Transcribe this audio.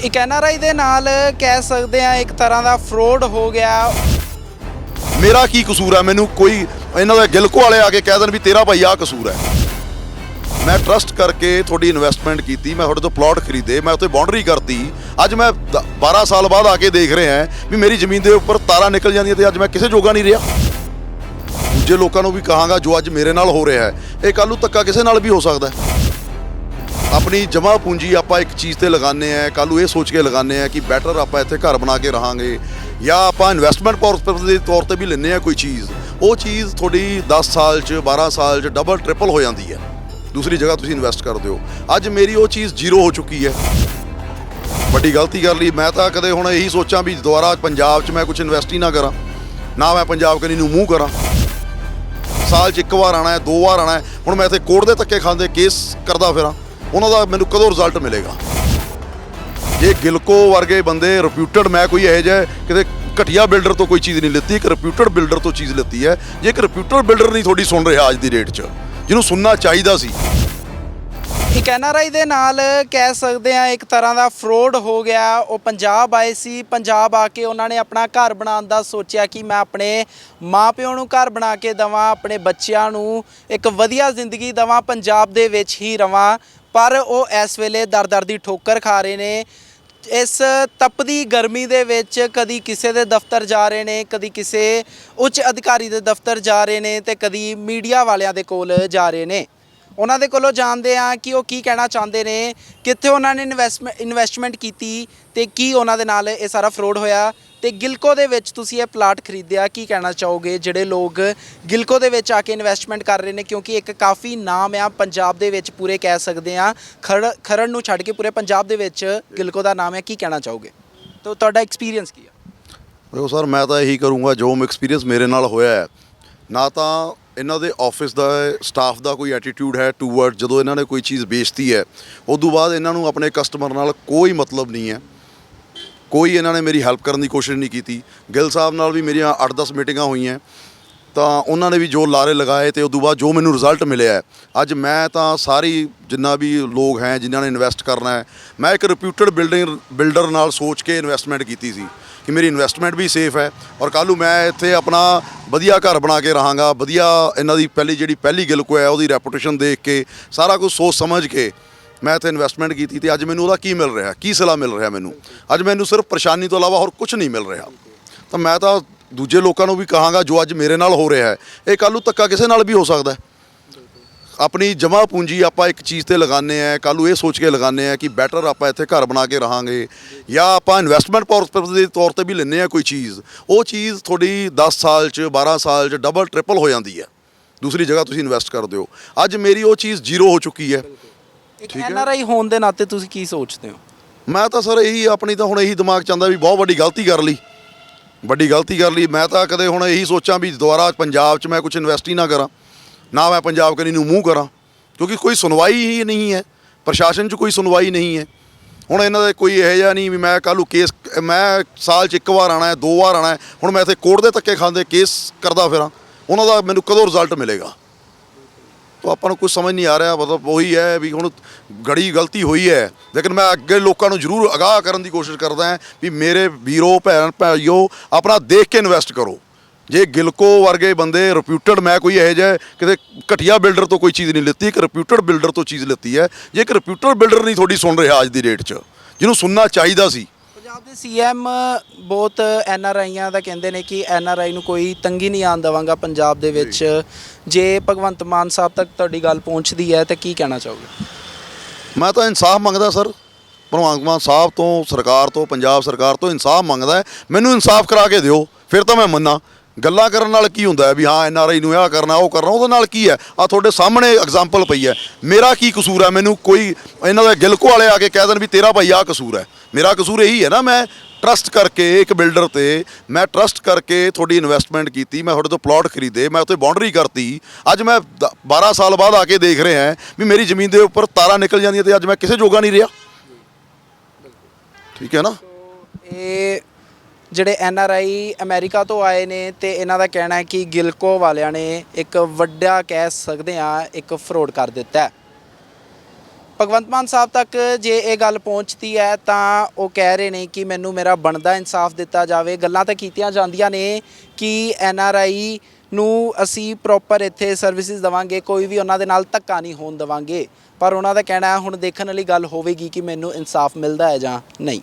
ਇੱਕ ਐਨਆਰਆਈ ਦੇ ਨਾਲ ਕਹਿ ਸਕਦੇ ਆ ਇੱਕ ਤਰ੍ਹਾਂ ਦਾ ਫਰੋਡ ਹੋ ਗਿਆ। ਮੇਰਾ ਕੀ ਕਸੂਰ ਹੈ? ਮੈਨੂੰ ਕੋਈ ਇਹਨਾਂ ਦੇ ਗਿਲਕੋ ਵਾਲੇ ਆ ਕੇ ਕਹਿ ਦੇਣ ਵੀ ਤੇਰਾ ਭਾਈ ਆ ਕਸੂਰ ਹੈ। ਮੈਂ ਟਰਸਟ ਕਰਕੇ ਤੁਹਾਡੀ ਇਨਵੈਸਟਮੈਂਟ ਕੀਤੀ, ਮੈਂ ਤੁਹਾਡੇ ਤੋਂ ਪਲਾਟ ਖਰੀਦੇ, ਮੈਂ ਉੱਥੇ ਬਾਉਂਡਰੀ ਕਰਤੀ। ਅੱਜ ਮੈਂ ਦ- 12 ਸਾਲ ਬਾਅਦ ਆ ਕੇ ਦੇਖ ਰਿਹਾ ਵੀ ਮੇਰੀ ਜ਼ਮੀਨ ਦੇ ਉੱਪਰ ਤਾਰਾਂ ਨਿਕਲ ਜਾਂਦੀਆਂ ਤੇ ਅੱਜ ਮੈਂ ਕਿਸੇ ਜੋਗਾ ਨਹੀਂ ਰਿਹਾ। ਦੂਜੇ ਲੋਕਾਂ ਨੂੰ ਵੀ ਕਹਾਂਗਾ ਜੋ ਅੱਜ ਮੇਰੇ ਨਾਲ ਹੋ ਰਿਹਾ ਹੈ। ਇਹ ਕੱਲ ਨੂੰ ਧੱਕਾ ਕਿਸੇ ਨਾਲ ਵੀ ਹੋ ਸਕਦਾ ਹੈ। ਆਪਣੀ ਜਮ੍ਹਾਂ ਪੂੰਜੀ ਆਪਾਂ ਇੱਕ ਚੀਜ਼ ਤੇ ਲਗਾਉਂਦੇ ਆ ਕੱਲ ਨੂੰ ਇਹ ਸੋਚ ਕੇ ਲਗਾਉਂਦੇ ਆ ਕਿ ਬੈਟਰ ਆਪਾਂ ਇੱਥੇ ਘਰ ਬਣਾ ਕੇ ਰਹਾਂਗੇ ਜਾਂ ਆਪਾਂ ਇਨਵੈਸਟਮੈਂਟ ਪਰਪਸ ਦੇ ਤੌਰ ਤੇ ਵੀ ਲੈਂਦੇ ਆ ਕੋਈ ਚੀਜ਼। ਉਹ ਚੀਜ਼ ਤੁਹਾਡੀ 10 ਸਾਲ 'ਚ 12 ਸਾਲ 'ਚ ਡਬਲ ਟ੍ਰਿਪਲ ਹੋ ਜਾਂਦੀ ਹੈ। ਦੂਸਰੀ ਜਗ੍ਹਾ ਤੁਸੀਂ ਇਨਵੈਸਟ ਕਰਦੇ ਹੋ। ਅੱਜ ਮੇਰੀ ਉਹ ਚੀਜ਼ ਜ਼ੀਰੋ ਹੋ ਚੁੱਕੀ ਹੈ। ਵੱਡੀ ਗਲਤੀ ਕਰ ਲਈ। ਮੈਂ ਤਾਂ ਕਦੇ ਹੁਣ ਇਹੀ ਸੋਚਾਂ ਵੀ ਦੁਬਾਰਾ ਪੰਜਾਬ 'ਚ ਮੈਂ ਕੁਝ ਇਨਵੈਸਟ ਹੀ ਨਾ ਕਰਾਂ। ਨਾ ਮੈਂ ਪੰਜਾਬ ਕਨੀ ਨੂੰ ਮੂੰਹ ਕਰਾਂ। ਸਾਲ 'ਚ ਇੱਕ ਵਾਰ ਆਣਾ ਹੈ, ਦੋ ਵਾਰ ਆਣਾ ਹੈ। ਹੁਣ ਮੈਂ ਇੱਥੇ ਕੋਰਟ ਦੇ ਧੱਕੇ ਖਾਂਦੇ ਕੇਸ ਕਰਦਾ ਫਿਰਾਂ। ਉਹਨਾਂ ਦਾ ਮੈਨੂੰ ਕਦੋਂ ਰਿਜ਼ਲਟ ਮਿਲੇਗਾ? ਜੇ ਗਿਲਕੋ ਵਰਗੇ ਬੰਦੇ ਰਿਪਿਊਟਡ ਮੈਂ ਕੋਈ ਇਹੋ ਜਿਹਾ ਕਿਤੇ ਘਟੀਆ ਬਿਲਡਰ ਤੋਂ ਕੋਈ ਚੀਜ਼ ਨਹੀਂ ਲਿੱਤੀ, ਇੱਕ ਰਿਪਿਊਟਡ ਬਿਲਡਰ ਤੋਂ ਚੀਜ਼ ਲਿੱਤੀ ਹੈ। ਜੇ ਇੱਕ ਰਿਪਿਊਟਡ ਬਿਲਡਰ ਨਹੀਂ ਤੁਹਾਡੀ ਸੁਣ ਰਿਹਾ ਅੱਜ ਦੀ ਡੇਟ 'ਚ, ਜਿਹਨੂੰ ਸੁਣਨਾ ਚਾਹੀਦਾ ਸੀ। ਇੱਕ ਐਨਆਰਆਈ ਦੇ ਨਾਲ ਕਹਿ ਸਕਦੇ ਆ ਇੱਕ ਤਰ੍ਹਾਂ ਦਾ ਫਰੋਡ ਹੋ ਗਿਆ। ਉਹ ਪੰਜਾਬ ਆਏ ਸੀ, ਪੰਜਾਬ ਆ ਕੇ ਉਹਨਾਂ ਨੇ ਆਪਣਾ ਘਰ ਬਣਾਉਣ ਦਾ ਸੋਚਿਆ ਕਿ ਮੈਂ ਆਪਣੇ ਮਾਪਿਆਂ ਨੂੰ ਘਰ ਬਣਾ ਕੇ ਦਵਾਂ, ਆਪਣੇ ਬੱਚਿਆਂ ਨੂੰ ਇੱਕ ਵਧੀਆ ਜ਼ਿੰਦਗੀ ਦਵਾਂ, ਪੰਜਾਬ ਦੇ ਵਿੱਚ ਹੀ ਰਵਾਂ। ਪਰ ਉਹ ਇਸ ਵੇਲੇ ਦਰ-ਦਰ ਦੀ ਠੋਕਰ ਖਾ ਰਹੇ ਨੇ। ਇਸ ਤਪਦੀ ਗਰਮੀ ਦੇ ਵਿੱਚ ਕਦੀ ਕਿਸੇ ਦੇ ਦਫ਼ਤਰ ਜਾ ਰਹੇ ਨੇ, ਕਦੀ ਕਿਸੇ ਉੱਚ ਅਧਿਕਾਰੀ ਦੇ ਦਫ਼ਤਰ ਜਾ ਰਹੇ ਨੇ ਤੇ ਕਦੀ ਮੀਡੀਆ ਵਾਲਿਆਂ ਦੇ ਕੋਲ ਜਾ ਰਹੇ ਨੇ। ਉਹਨਾਂ ਦੇ ਕੋਲੋਂ ਜਾਣਦੇ ਆ ਕਿ ਉਹ ਕੀ ਕਹਿਣਾ ਚਾਹੁੰਦੇ ਨੇ, ਕਿੱਥੇ ਉਹਨਾਂ ਨੇ ਇਨਵੈਸਟਮੈਂਟ ਇਨਵੈਸਟਮੈਂਟ ਕੀਤੀ ਤੇ ਕੀ ਉਹਨਾਂ ਦੇ ਨਾਲ ਇਹ ਸਾਰਾ ਫਰੋਡ ਹੋਇਆ। ਤੇ ਗਿਲਕੋ ਦੇ ਵਿੱਚ ਤੁਸੀਂ ਇਹ ਪਲਾਟ ਖਰੀਦਿਆ, ਕੀ ਕਹਿਣਾ ਚਾਹੋਗੇ? ਜਿਹੜੇ ਲੋਕ ਗਿਲਕੋ ਦੇ ਵਿੱਚ ਆ ਕੇ ਇਨਵੈਸਟਮੈਂਟ ਕਰ ਰਹੇ ਨੇ, ਕਿਉਂਕਿ ਇੱਕ ਕਾਫੀ ਨਾਮ ਆ, ਪੰਜਾਬ ਦੇ ਵਿੱਚ ਪੂਰੇ ਕਹਿ ਸਕਦੇ ਆ। ਖੜ, ਖਰੜ ਨੂੰ ਛੱਡ ਕੇ ਪੂਰੇ ਪੰਜਾਬ ਦੇ ਵਿੱਚ ਗਿਲਕੋ ਦਾ ਨਾਮ ਹੈ ਕੀ ਕਹਿਣਾ ਚਾਹੋਗੇ? ਤਾਂ ਤੁਹਾਡਾ ਐਕਸਪੀਰੀਅੰਸ ਕੀ ਆ? ਦੇਖੋ ਸਰ, ਮੈਂ ਤਾਂ ਇਹੀ ਕਰੂੰਗਾ, ਜੋ ਐਕਸਪੀਰੀਅੰਸ ਮੇਰੇ ਨਾਲ ਹੋਇਆ ਹੈ। ਨਾ ਤਾਂ ਇਹਨਾਂ ਦੇ ਆਫਿਸ ਦਾ ਸਟਾਫ ਦਾ ਕੋਈ ਐਟੀਟਿਊਡ ਹੈ ਟੂਵਰਡ ਜਦੋਂ ਇਹਨਾਂ ਨੇ ਕੋਈ ਚੀਜ਼ ਵੇਚਤੀ ਹੈ, ਉਦੋਂ ਬਾਅਦ ਇਹਨਾਂ ਨੂੰ ਆਪਣੇ ਕਸਟਮਰ ਨਾਲ ਕੋਈ ਮਤਲਬ ਨਹੀਂ ਹੈ। ਕੋਈ ਇਹਨਾਂ ਨੇ ਮੇਰੀ ਹੈਲਪ ਕਰਨ ਦੀ ਕੋਸ਼ਿਸ਼ ਨਹੀਂ ਕੀਤੀ। ਗਿੱਲ ਸਾਹਿਬ ਨਾਲ ਵੀ ਮੇਰੀਆਂ 8-10 ਮੀਟਿੰਗਾਂ ਹੋਈਆਂ। ਤਾਂ ਉਹਨਾਂ ਨੇ ਵੀ ਜੋ ਲਾਰੇ ਲਗਾਏ ਤੇ ਉਦੋਂ ਬਾਅਦ ਜੋ ਮੈਨੂੰ ਰਿਜ਼ਲਟ ਮਿਲਿਆ ਅੱਜ ਮੈਂ ਤਾਂ ਸਾਰੀ ਜਿੰਨਾ ਵੀ ਲੋਕ ਹੈ, ਜਿਨ੍ਹਾਂ ਨੇ ਇਨਵੈਸਟ ਕਰਨਾ ਹੈ, ਮੈਂ ਇੱਕ ਰਿਪਿਊਟਡ ਬਿਲਡਿੰਗ ਬਿਲਡਰ ਨਾਲ ਸੋਚ ਕੇ ਇਨਵੈਸਟਮੈਂਟ ਕੀਤੀ ਸੀ ਕਿ ਮੇਰੀ ਇਨਵੈਸਟਮੈਂਟ ਵੀ ਸੇਫ ਹੈ ਔਰ ਕੱਲ੍ਹ ਨੂੰ ਮੈਂ ਇੱਥੇ ਆਪਣਾ ਵਧੀਆ ਘਰ ਬਣਾ ਕੇ ਰਹਾਂਗਾ, ਵਧੀਆ ਇਹਨਾਂ ਦੀ ਪਹਿਲੀ ਜਿਹੜੀ ਪਹਿਲੀ ਗਿਲਕੋ ਹੈ, ਉਹਦੀ ਰੈਪੂਟੇਸ਼ਨ ਦੇਖ ਕੇ, ਸਾਰਾ ਕੁਝ ਸੋਚ ਸਮਝ ਕੇ ਮੈਂ ਇੱਥੇ ਇਨਵੈਸਟਮੈਂਟ ਕੀਤੀ ਤੇ ਅੱਜ ਮੈਨੂੰ ਉਹਦਾ ਕੀ ਮਿਲ ਰਿਹਾ? ਕੀ ਸਲਾਹ ਮਿਲ ਰਿਹਾ ਮੈਨੂੰ? ਅੱਜ ਮੈਨੂੰ ਸਿਰਫ ਪਰੇਸ਼ਾਨੀ ਤੋਂ ਇਲਾਵਾ ਹੋਰ ਕੁਝ ਨਹੀਂ ਮਿਲ ਰਿਹਾ। ਤਾਂ ਮੈਂ ਤਾਂ ਦੂਜੇ ਲੋਕਾਂ ਨੂੰ ਵੀ ਕਹਾਂਗਾ, ਜੋ ਅੱਜ ਮੇਰੇ ਨਾਲ ਹੋ ਰਿਹਾ ਹੈ, ਇਹ ਕੱਲ੍ਹ ਨੂੰ ਧੱਕਾ ਕਿਸੇ ਨਾਲ ਵੀ ਹੋ ਸਕਦਾ ਹੈ। ਆਪਣੀ ਜਮ੍ਹਾਂ ਪੂੰਜੀ ਆਪਾਂ ਇੱਕ ਚੀਜ਼ ਤੇ ਲਗਾਉਂਦੇ ਆ ਕੱਲ੍ਹ ਨੂੰ ਇਹ ਸੋਚ ਕੇ ਲਗਾਉਂਦੇ ਆ ਕਿ ਬੈਟਰ ਆਪਾਂ ਇੱਥੇ ਘਰ ਬਣਾ ਕੇ ਰਹਾਂਗੇ, ਜਾਂ ਆਪਾਂ ਇਨਵੈਸਟਮੈਂਟ ਪਰਪਸ ਦੇ ਤੌਰ ਤੇ ਵੀ ਲੈਂਦੇ ਆ ਕੋਈ ਚੀਜ਼। ਉਹ ਚੀਜ਼ ਤੁਹਾਡੀ 10 ਸਾਲ 'ਚ 12 ਸਾਲ 'ਚ ਡਬਲ ਟ੍ਰਿਪਲ ਹੋ ਜਾਂਦੀ ਹੈ। ਦੂਸਰੀ ਜਗ੍ਹਾ ਤੁਸੀਂ ਇਨਵੈਸਟ ਕਰਦੇ ਹੋ। ਅੱਜ ਮੇਰੀ ਉਹ ਚੀਜ਼ ਜ਼ੀਰੋ ਹੋ ਚੁੱਕੀ ਹੈ। ਇੱਕ ਠੀਕ ਹੈ। ਐਨਆਰਆਈ ਹੋਣ ਦੇ ਨਾਤੇ ਤੁਸੀਂ ਕੀ ਸੋਚਦੇ ਹੋ? ਮੈਂ ਤਾਂ ਸਰ ਇਹੀ ਆਪਣੀ ਤਾਂ ਹੁਣ ਇਹੀ ਦਿਮਾਗ ਚਾਹੁੰਦਾ ਵੀ ਬਹੁਤ ਵੱਡੀ ਗਲਤੀ ਕਰ ਲਈ। ਵੱਡੀ ਗਲਤੀ ਕਰ ਲਈ। ਮੈਂ ਤਾਂ ਕਦੇ ਹੁਣ ਇਹੀ ਸੋਚਾਂ ਵੀ ਦੁਬਾਰਾ ਪੰਜਾਬ 'ਚ ਮੈਂ ਕੁਝ ਇਨਵੈਸਟ ਹੀ ਨਾ ਕਰਾਂ। ਨਾ ਮੈਂ ਪੰਜਾਬ ਕਨੀ ਨੂੰ ਮੂੰਹ ਕਰਾਂ। ਕਿਉਂਕਿ ਕੋਈ ਸੁਣਵਾਈ ਹੀ ਨਹੀਂ ਹੈ। ਪ੍ਰਸ਼ਾਸਨ 'ਚ ਕੋਈ ਸੁਣਵਾਈ ਨਹੀਂ ਹੈ। ਹੁਣ ਇਹਨਾਂ ਦਾ ਕੋਈ ਇਹੋ ਜਿਹਾ ਨਹੀਂ ਵੀ ਮੈਂ ਕੱਲ੍ਹ ਨੂੰ ਕੇਸ ਮੈਂ ਸਾਲ 'ਚ ਇੱਕ ਵਾਰ ਆਣਾ ਹੈ ਦੋ ਵਾਰ ਆਣਾ ਹੈ। ਹੁਣ ਮੈਂ ਇੱਥੇ ਕੋਰਟ ਦੇ ਧੱਕੇ ਖਾਂਦੇ ਕੇਸ ਕਰਦਾ ਫਿਰਾਂ। ਉਹਨਾਂ ਦਾ ਮੈਨੂੰ ਕਦੋਂ ਰਿਜ਼ਲਟ ਮਿਲੇਗਾ? ਤਾਂ ਆਪਾਂ ਨੂੰ ਕੁਝ ਸਮਝ ਨਹੀਂ ਆ ਰਿਹਾ, ਮਤਲਬ ਉਹੀ ਹੈ ਵੀ ਹੁਣ ਗੜੀ ਗਲਤੀ ਹੋਈ ਹੈ। ਲੇਕਿਨ ਮੈਂ ਅੱਗੇ ਲੋਕਾਂ ਨੂੰ ਜ਼ਰੂਰ ਅਗਾਹ ਕਰਨ ਦੀ ਕੋਸ਼ਿਸ਼ ਕਰਦਾ ਹਾਂ ਵੀ ਮੇਰੇ ਵੀਰੋ, ਭੈਣ, ਭਾਈਓ, ਆਪਣਾ ਦੇਖ ਕੇ ਇਨਵੈਸਟ ਕਰੋ। ਜੇ ਗਿਲਕੋ ਵਰਗੇ ਬੰਦੇ ਰਿਪਿਊਟਡ ਮੈਂ ਕੋਈ ਇਹੋ ਜਿਹਾ ਕਿਤੇ ਘਟੀਆ ਬਿਲਡਰ ਤੋਂ ਕੋਈ ਚੀਜ਼ ਨਹੀਂ ਲਿੱਤੀ, ਇੱਕ ਰਿਪਿਊਟਡ ਬਿਲਡਰ ਤੋਂ ਚੀਜ਼ ਲਿੱਤੀ ਹੈ। ਜੇ ਇੱਕ ਰਿਪਿਊਟਡ ਬਿਲਡਰ ਨਹੀਂ ਤੁਹਾਡੀ ਸੁਣ ਰਿਹਾ ਅੱਜ ਦੀ ਡੇਟ 'ਚ, ਜਿਹਨੂੰ ਸੁਣਨਾ ਚਾਹੀਦਾ ਸੀ ਪੰਜਾਬ ਦੇ ਸੀਐਮ ਬਹੁਤ ਐਨਆਰਆਈਆਂ ਦਾ ਕਹਿੰਦੇ ਨੇ ਕਿ ਐਨਆਰਆਈ ਨੂੰ ਕੋਈ ਤੰਗੀ ਨਹੀਂ ਆਉਣ ਦੇਵਾਂਗਾ ਪੰਜਾਬ ਦੇ ਵਿੱਚ। ਜੇ ਭਗਵੰਤ ਮਾਨ ਸਾਹਿਬ ਤੱਕ ਤੁਹਾਡੀ ਗੱਲ ਪਹੁੰਚਦੀ ਹੈ ਤਾਂ ਕੀ ਕਹਿਣਾ ਚਾਹੋਗੇ? ਮੈਂ ਤਾਂ ਇਨਸਾਫ ਮੰਗਦਾ ਸਰ। ਭਗਵੰਤ ਮਾਨ ਸਾਹਿਬ ਤੋਂ ਸਰਕਾਰ ਤੋਂ ਪੰਜਾਬ ਸਰਕਾਰ ਤੋਂ ਇਨਸਾਫ ਮੰਗਦਾ ਹੈ। ਮੈਨੂੰ ਇਨਸਾਫ ਕਰਾ ਕੇ ਦਿਓ ਫਿਰ ਤਾਂ ਮੈਂ ਮੰਨਾਂ। ਗੱਲਾਂ ਕਰਨ ਨਾਲ ਕੀ ਹੁੰਦਾ ਹੈ ਵੀ ਹਾਂ ਐਨ ਆਰ ਆਈ ਨੂੰ ਇਹ ਕਰਨਾ ਉਹ ਕਰਨਾ ਉਹਦੇ ਨਾਲ ਕੀ ਹੈ? ਆ ਤੁਹਾਡੇ ਸਾਹਮਣੇ ਐਗਜ਼ਾਮਪਲ ਪਈ ਹੈ। ਮੇਰਾ ਕੀ ਕਸੂਰ ਹੈ? ਮੈਨੂੰ ਕੋਈ ਇਹਨਾਂ ਦੇ ਗਿਲਕੋ ਵਾਲੇ ਆ ਕੇ ਕਹਿ ਦੇਣ ਵੀ ਤੇਰਾ ਭਾਈ ਆ ਕਸੂਰ ਹੈ। ਮੇਰਾ ਕਸੂਰ ਇਹੀ ਹੈ ਨਾ ਮੈਂ ਟਰਸਟ ਕਰਕੇ ਇੱਕ ਬਿਲਡਰ ਤੇ ਮੈਂ ਟਰਸਟ ਕਰਕੇ ਤੁਹਾਡੀ ਇਨਵੈਸਟਮੈਂਟ ਕੀਤੀ ਮੈਂ ਤੁਹਾਡੇ ਤੋਂ ਪਲਾਟ ਖਰੀਦੇ ਮੈਂ ਉੱਥੇ ਬਾਉਂਡਰੀ ਕਰਤੀ। ਅੱਜ ਮੈਂ ਦ- 12 ਸਾਲ ਬਾਅਦ ਆ ਕੇ ਦੇਖ ਰਿਹਾ ਵੀ ਮੇਰੀ ਜ਼ਮੀਨ ਦੇ ਉੱਪਰ ਤਾਰਾਂ ਨਿਕਲ ਜਾਂਦੀਆਂ ਤੇ ਅੱਜ ਮੈਂ ਕਿਸੇ ਜੋਗਾ ਨਹੀਂ ਰਿਹਾ। ਠੀਕ ਹੈ ਨਾ? ਇਹ ਜਿਹੜੇ ਐਨ ਆਰ ਆਈ ਅਮਰੀਕਾ ਤੋਂ ਆਏ ਨੇ ਤੇ ਇਹਨਾਂ ਦਾ ਕਹਿਣਾ ਹੈ ਕਿ ਗਿਲਕੋ ਵਾਲਿਆਂ ਨੇ ਇੱਕ ਵੱਡਾ ਕਹਿ ਸਕਦੇ ਆ ਇੱਕ ਫਰੋਡ ਕਰ ਦਿੱਤਾ ਹੈ। ਭਗਵੰਤ ਮਾਨ ਸਾਹਿਬ ਤੱਕ ਜੇ ਇਹ ਗੱਲ ਪਹੁੰਚਦੀ ਹੈ ਤਾਂ ਉਹ ਕਹਿ ਰਹੇ ਨੇ ਕਿ ਮੈਨੂੰ ਮੇਰਾ ਬਣਦਾ ਇਨਸਾਫ ਦਿੱਤਾ ਜਾਵੇ। ਗੱਲਾਂ ਤਾਂ ਕੀਤੀਆਂ ਜਾਂਦੀਆਂ ਨੇ ਕਿ ਐਨ ਆਰ ਆਈ ਨੂੰ ਅਸੀਂ ਪ੍ਰੋਪਰ ਇੱਥੇ ਸਰਵਿਸਿਜ਼ ਦਵਾਂਗੇ, ਕੋਈ ਵੀ ਉਹਨਾਂ ਦੇ ਨਾਲ ਧੱਕਾ ਨਹੀਂ ਹੋਣ ਦਵਾਂਗੇ। ਪਰ ਉਹਨਾਂ ਦਾ ਕਹਿਣਾ ਹੈ, ਹੁਣ ਦੇਖਣ ਵਾਲੀ ਗੱਲ ਹੋਵੇਗੀ ਕਿ ਮੈਨੂੰ ਇਨਸਾਫ ਮਿਲਦਾ ਹੈ ਜਾਂ ਨਹੀਂ।